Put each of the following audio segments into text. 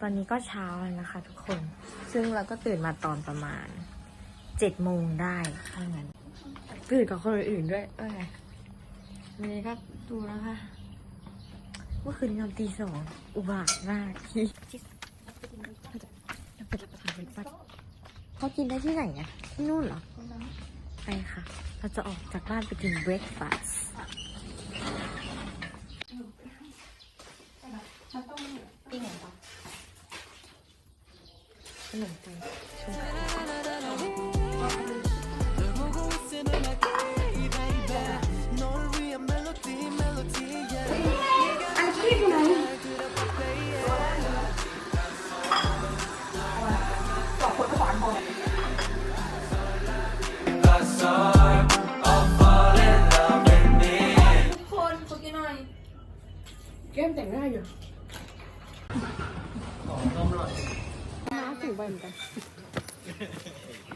ตอนนี้ก็เช้าแล้วนะคะทุกคน ซึ่งเราก็ตื่นมาตอนประมาณเจ็ดโมงได้ถ้างั้น ตื่นกับคนอื่นๆด้วยเอ้ยวันนี้ก็ดูนะคะ เมื่อคืนนอนตีสองอุบาทมากที่เขากินได้ที่ไหนอะที่นู่นเหรอ ไปค่ะ เราจะออกจากบ้านไปกินเบรคฟาสต์ ขนมปังชงคนขอกินหน่อย แก้มแต่งหน้าอยู่น้า ถือใบเหมือนกัน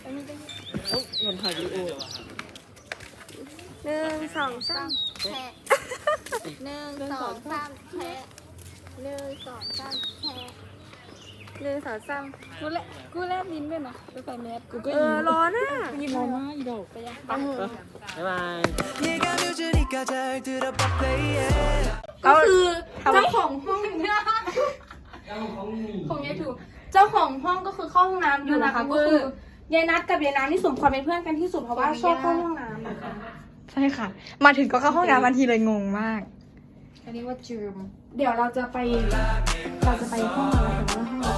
อันนี้ก็เอ้ยเงินถ่ายวีดีโอหนึ่งสองสาม แชะหนึ่งสองสามแชะหนึ่งสองสามแชะ หนึ่งสองสาม กูแลกูแลบลิ้นด้วยนะไปใส่แมสกูก็ เออร้อนอ่ะ ยิ้มร้อนมากอีดอกไปยัง ปัง บ๊ายบาย 네가 뮤즈니까 잘 들어봐 play it ก็คือเจ้าของห้องของยายถูก เจ้าของห้องก็คือเข้าห้องน้ำอยู่นะคะก็คือยายนัดกับยายน้ำนี่สมควรเป็นเพื่อนกันที่สุดเพราะว่าชอบเข้าห้องน้ำนะคะใช่ค่ะ มาถึงก็เข้าห้องน้ำทันทีเลยงงมาก อันนี้ว่าจืม เดี๋ยวเราจะไปเราจะไปห้องอะไรกันวะ